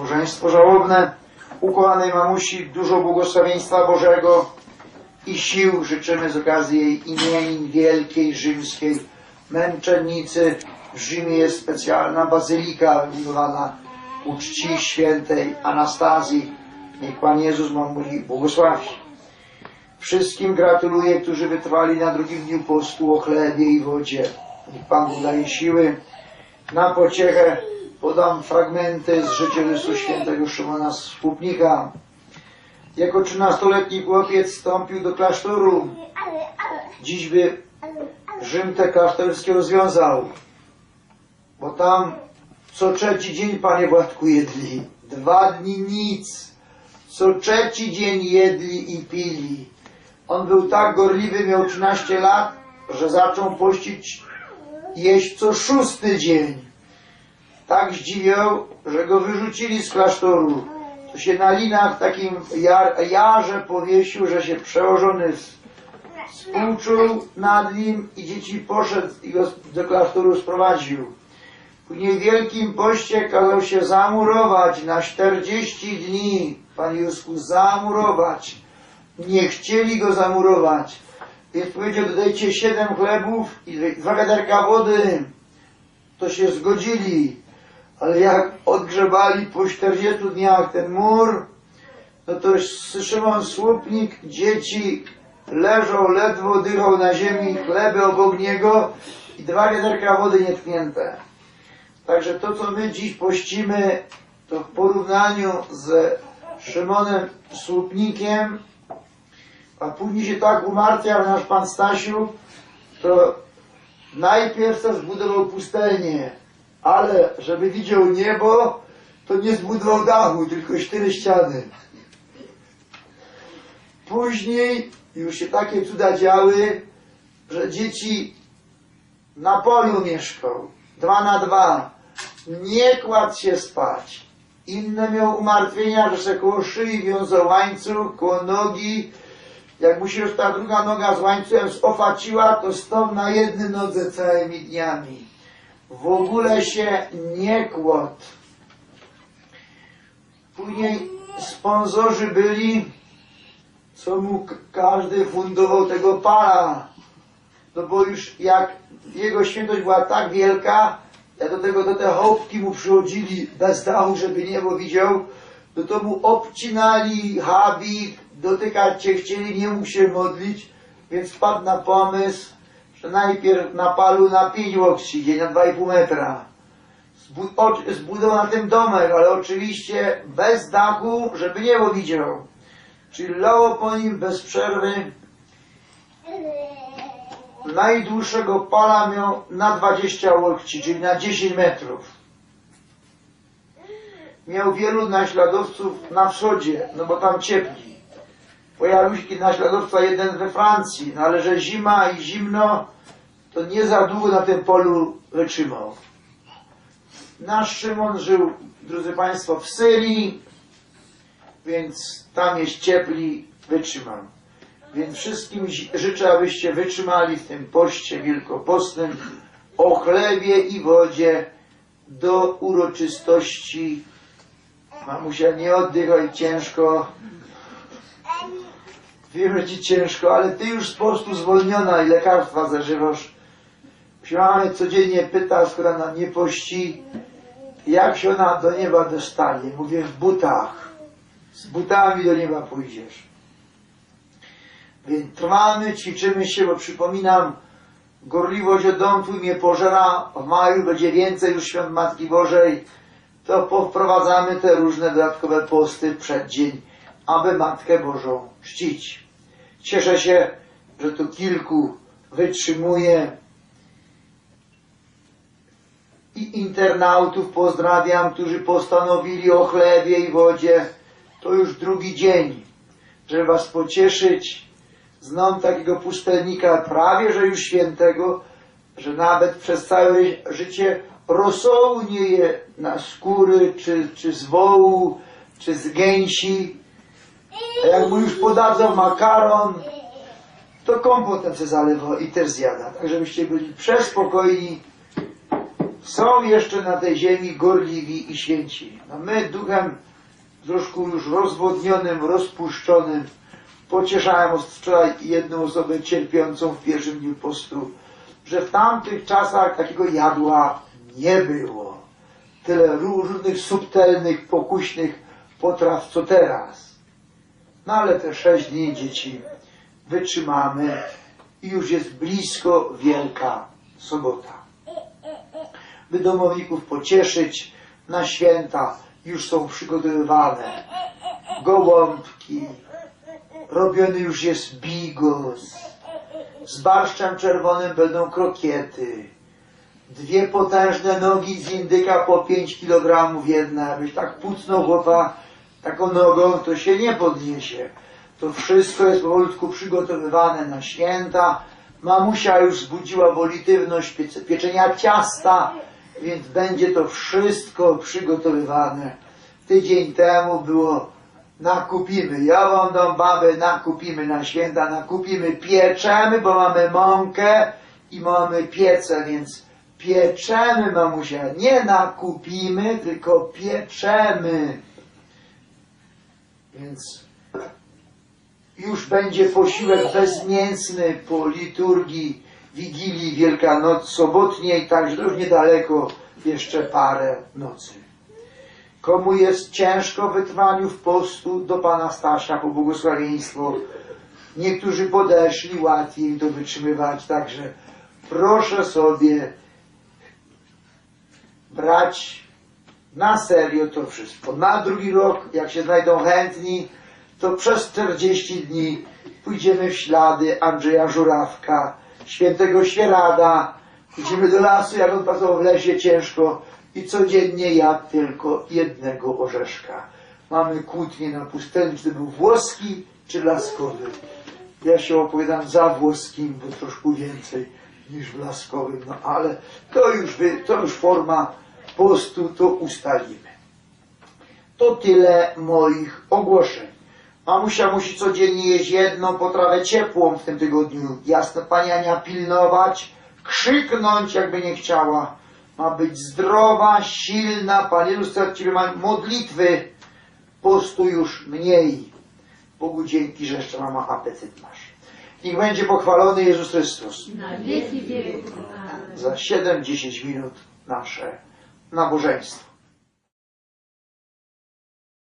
Państwo żałobne. Ukochanej mamusi dużo błogosławieństwa Bożego i sił życzymy z okazji jej imienin wielkiej rzymskiej męczennicy. W Rzymie jest specjalna bazylika wybudowana ku czci świętej Anastazji. Niech Pan Jezus mamuli błogosławi. Wszystkim gratuluję, którzy wytrwali na drugim dniu postu o chlebie i wodzie. Niech Pan daje siły. Na pociechę podam fragmenty z życiorysu świętego Szymona Słupnika. Jako 13-letni chłopiec wstąpił do klasztoru. Dziś by Rzym te klasztorskie rozwiązał, bo tam co trzeci dzień, panie Władku, jedli. Dwa dni nic. Co trzeci dzień jedli i pili. On był tak gorliwy, miał 13 lat, że zaczął pościć jeść co szósty dzień. Tak zdziwiał, że go wyrzucili z klasztoru. To się na linach takim jar, jarze powiesił, że się przełożony współczuł nad nim i dzieci poszedł i go do klasztoru sprowadził. W Wielkim Poście kazał się zamurować na 40 dni. Panie Józku, zamurować. Nie chcieli go zamurować. Więc powiedział, dodajcie 7 chlebów i dwa wiaderka wody. To się zgodzili. Ale jak odgrzebali po 40 dniach ten mur, no to Szymon Słupnik, dzieci leżą, ledwo dychał na ziemi, chleby obok niego i dwa wiaderka wody nietknięte. Także to, co my dziś pościmy, to w porównaniu z Szymonem Słupnikiem, a później się tak umartwiał nasz pan Stasiu, to najpierw zbudował pustelnię, ale żeby widział niebo, to nie zbudował dachu, tylko cztery ściany. Później już się takie cuda działy, że dzieci na polu mieszkał, dwa na dwa. Nie kładł się spać. Inne miał umartwienia, że się koło szyi wiązał łańcuch, koło nogi. Jak mu się już ta druga noga z łańcuchem zofaciła, to stał na jednej nodze całymi dniami. W ogóle się nie kładł. Później sponsorzy byli, co mu każdy fundował tego para. No bo już jak jego świętość była tak wielka, jak do tego do te chałupki mu przychodzili bez dachu, żeby niebo widział, no to mu obcinali habit, dotykać się chcieli, nie mógł się modlić, więc wpadł na pomysł, najpierw na palu na 5 łokci, gdzie na 2,5 metra. Zbudował na tym domek, ale oczywiście bez dachu, żeby niebo widział. Czyli lało po nim bez przerwy. Najdłuższego pala miał na 20 łokci, czyli na 10 metrów. Miał wielu naśladowców na wschodzie, no bo tam ciepli. Pojawił naśladowca jeden we Francji, no ale że zima i zimno, to nie za długo na tym polu wytrzymał. Nasz Szymon żył, drodzy Państwo, w Syrii, więc tam jest ciepli, wytrzymał. Więc wszystkim życzę, abyście wytrzymali w tym poście wielkopostnym o chlebie i wodzie do uroczystości. Mamusia, nie oddychaj ciężko. Wiem, ci ciężko, ale ty już z postu zwolniona i lekarstwa zażywasz. Mnie codziennie pyta, skoro ona nie pości, jak się ona do nieba dostanie. Mówię, w butach. Z butami do nieba pójdziesz. Więc trwamy, ćwiczymy się, bo przypominam, gorliwość o dom Twój mnie pożera, w maju będzie więcej już świąt Matki Bożej, to powprowadzamy te różne dodatkowe posty przed dzień, aby Matkę Bożą czcić. Cieszę się, że tu kilku wytrzymuje i internautów pozdrawiam, którzy postanowili o chlebie i wodzie. To już drugi dzień, żeby Was pocieszyć. Znam takiego pustelnika, prawie że już świętego, że nawet przez całe życie rosołu nie je na skóry, czy, czy z wołu, czy z gęsi. A jak mu już podadzą makaron, to kompotem se zalewa i też zjada. Tak żebyście byli przespokojni. Są jeszcze na tej ziemi gorliwi i święci. No my duchem troszkę już rozwodnionym, rozpuszczonym. Pocieszałem wczoraj jedną osobę cierpiącą w pierwszym dniu postu, że w tamtych czasach takiego jadła nie było. Tyle różnych subtelnych, pokuśnych potraw, co teraz. No ale te sześć dni dzieci wytrzymamy i już jest blisko Wielka Sobota. By domowników pocieszyć na święta już są przygotowywane gołąbki, robiony już jest bigos, z barszczem czerwonym będą krokiety, dwie potężne nogi z indyka po 5 kg jedna, jakbyś tak pucnął chłopa taką nogą, to się nie podniesie. To wszystko jest powolutku przygotowywane na święta. Mamusia już zbudziła wolitywność pieczenia ciasta, więc będzie to wszystko przygotowywane. Tydzień temu było nakupimy. Ja wam babę, nakupimy na święta, nakupimy, pieczemy, bo mamy mąkę i mamy piece, więc pieczemy, mamusia. Nie nakupimy, tylko pieczemy. Więc już będzie posiłek bezmięsny po liturgii Wigilii Wielkanoc sobotniej, także już niedaleko jeszcze parę nocy. Komu jest ciężko w wytrwaniu w postu do Pana Stasia po błogosławieństwo, niektórzy podeszli łatwiej to wytrzymywać, także proszę sobie brać na serio to wszystko. Na drugi rok, jak się znajdą chętni, to przez 40 dni pójdziemy w ślady Andrzeja Żurawka, świętego Świerada, pójdziemy do lasu, jak on pracował w lesie ciężko i codziennie jadł tylko jednego orzeszka. Mamy kłótnię na pustelni, czy to był włoski, czy laskowy. Ja się opowiadam za włoskim, bo troszkę więcej niż w laskowym, no ale to już, to już forma postu, to ustalimy. To tyle moich ogłoszeń. Mamusia musi codziennie jeść jedną potrawę ciepłą w tym tygodniu. Jasne, pani Ania pilnować, krzyknąć jakby nie chciała. Ma być zdrowa, silna, Panie Luster Ciebie ma modlitwy. Postu już mniej. Bogu dzięki, że jeszcze mama apetyt masz. Niech będzie pochwalony Jezus Chrystus. Na wieki. Za 7-10 minut nasze на обужательство.